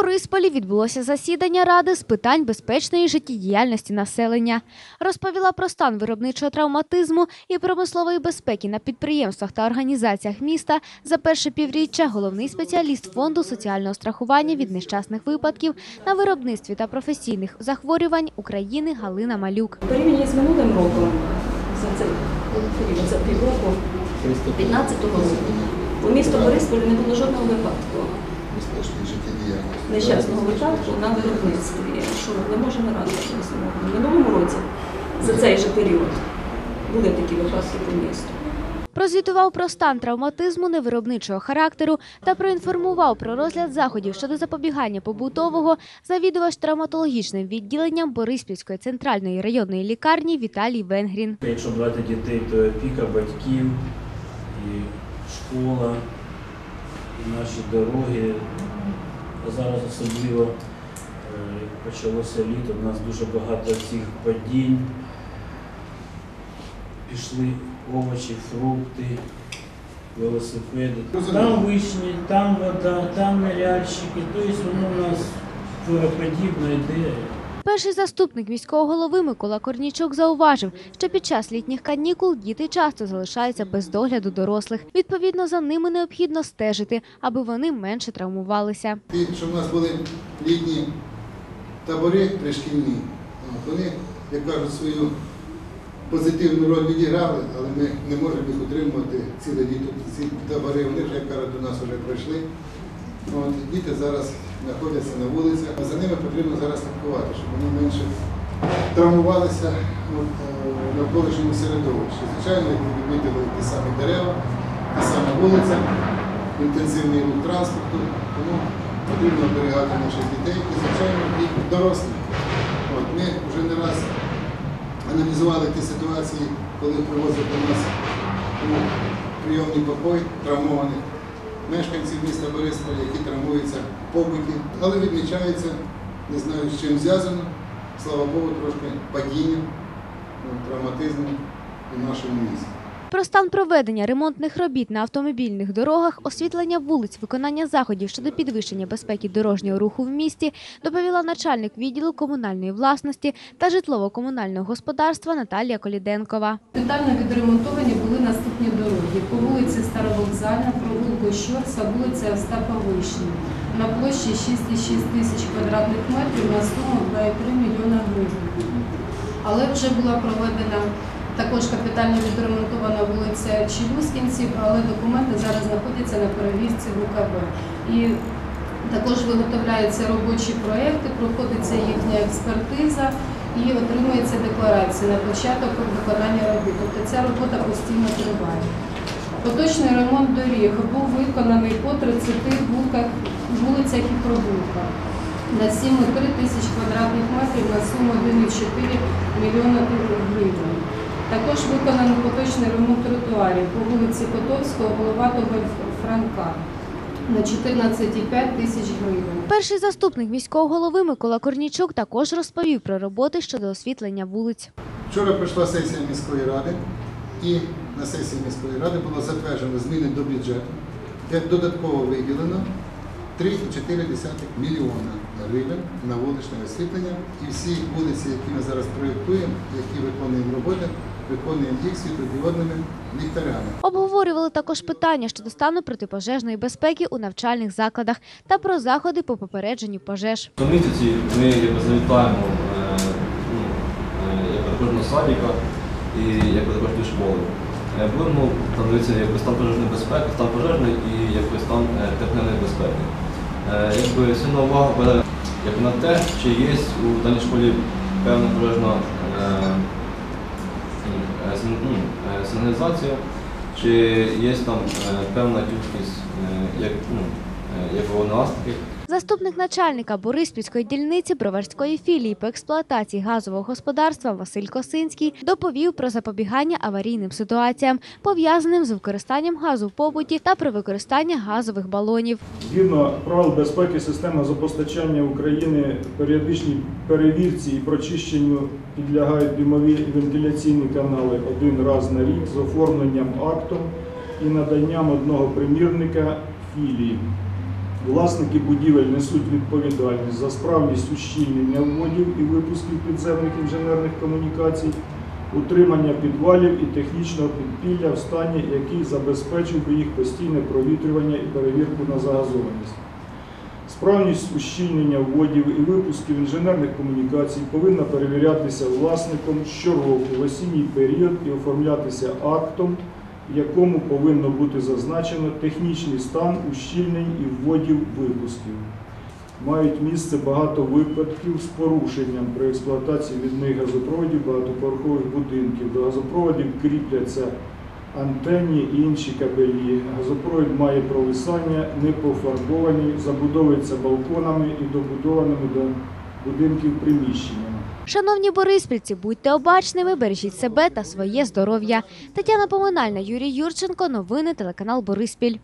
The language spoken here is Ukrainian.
Борисполі відбулося засідання Ради з питань безпечної життєдіяльності населення. Розповіла про стан виробничого травматизму і промислової безпеки на підприємствах та організаціях міста за перше півріччя головний спеціаліст фонду соціального страхування від нещасних випадків на виробництві та професійних захворювань України Галина Малюк. У порівнянні з минулим роком, за цей період, за півроку 15 року, у місто Борисполі не було жодного випадку безпечної життєдіяльності. нещасного випадку на виробництві, що не може не радувати В минулому році за цей же період були такі випадки по місту. Прозвітував про стан травматизму невиробничого характеру та проінформував про розгляд заходів щодо запобігання побутового завідувач травматологічним відділенням Бориспільської центральної районної лікарні Віталій Венгрін. Якщо брати дітей, то опіка батьків і школа, наші дороги. Зараз особливо, е, як почалося літо, у нас дуже багато цих падінь. Пішли овочі, фрукти, велосипеди. Там вишні, там вода, там ныряльщики. Тобто воно у нас флороподібно йде. Перший заступник міського голови Микола Корнічук зауважив, що під час літніх канікул діти часто залишаються без догляду дорослих. Відповідно, за ними необхідно стежити, аби вони менше травмувалися. Ті, що в нас були літні табори пришкільні, вони, як кажуть, свою позитивну роль відіграли, але ми не можемо їх утримувати ціле літо. Ці табори, вони вже, як кажуть, до нас вже пройшли. От, діти зараз знаходяться на вулицях, за ними потрібно зараз слідкувати, щоб вони менше травмувалися е, в навколишньому середовищі. Звичайно, як ви відмітили ті самі дерева, та сама вулиця, інтенсивний рух транспорту, тому потрібно оберігати наших дітей і, звичайно, і дорослих. От, ми вже не раз аналізували ті ситуації, коли привозять до нас у прийомний покой травмованих мешканців міста Борисполя, які травмуються побуті, але відмічається, не знаю з чим зв'язано, слава Богу, трошки падіння, ну, травматизму у нашому місті. Про стан проведення ремонтних робіт на автомобільних дорогах, освітлення вулиць, виконання заходів щодо підвищення безпеки дорожнього руху в місті доповіла начальник відділу комунальної власності та житлово-комунального господарства Наталія Коліденкова. Детально відремонтовані були наступні дороги. По вулиці Старовокзальна, Щорса, вулиця Остапа Вишні. На площі 6,6 тисяч квадратних метрів на суму 2,3 мільйона гривень. Але вже була проведена також капітально відремонтована вулиця Челюскінців, але документи зараз знаходяться на перевірці в УКБ. І також виготовляються робочі проекти, проходиться їхня експертиза і отримується декларація на початок виконання робіт. Тобто ця робота постійно триває. Поточний ремонт доріг був виконаний по 30 вулках, вулицях і провулках на 7,3 тисяч квадратних метрів на суму 1,4 мільйона гривень. Також виконано поточний ремонт тротуарів по вулиці Котовського, Головатого Франка на 14,5 тисяч гривень. Перший заступник міського голови Микола Корнічук також розповів про роботи щодо освітлення вулиць. Вчора пройшла сесія міської ради, і на сесії міської ради було затверджено зміни до бюджету, де додатково виділено 3,4 мільйона гривень на вуличне освітлення. І всі вулиці, які ми зараз проєктуємо, які виконуємо роботи, виконуємо їх світлодіодними ліхтарями. Обговорювали також питання щодо стану протипожежної безпеки у навчальних закладах та про заходи по попередженню пожеж. В місяці ми завітаємо е, ну, е, якби також до садика і також до школи. Е, Будемо там дивитися якби стан пожежної безпеки, стан пожежної і якби стан е, безпеки. Е, Якби сильна увага буде якби, на те, чи є у даній школі певна пожежна сигн- ну, сигналізація, чи є там певна кількість як, ну, як вогнегасників, Заступник начальника Бориспільської дільниці Броварської філії по експлуатації газового господарства Василь Косинський доповів про запобігання аварійним ситуаціям, пов'язаним з використанням газу в побуті та про використання газових балонів. Згідно правил безпеки систем газопостачання України періодичній перевірці і прочищенню підлягають димові вентиляційні канали один раз на рік з оформленням акту і наданням одного примірника філії. Власники будівель несуть відповідальність за справність ущільнення вводів і випусків підземних інженерних комунікацій, утримання підвалів і технічного підпілля в стані, який забезпечив би їх постійне провітрювання і перевірку на загазованість. Справність ущільнення вводів і випусків інженерних комунікацій повинна перевірятися власником щороку в осінній період і оформлятися актом, в якому повинно бути зазначено технічний стан ущільнень і вводів випусків. Мають місце багато випадків з порушенням при експлуатації відних газопроводів багатоповерхових будинків. До газопроводів кріпляться антенні і інші кабелі. Газопровід має провисання, не пофарбовані, забудовується балконами і добудованими до будинків приміщеннями. Шановні бориспільці, будьте обачними, бережіть себе та своє здоров'я. Тетяна Поминальна, Юрій Юрченко. Новини телеканал Бориспіль.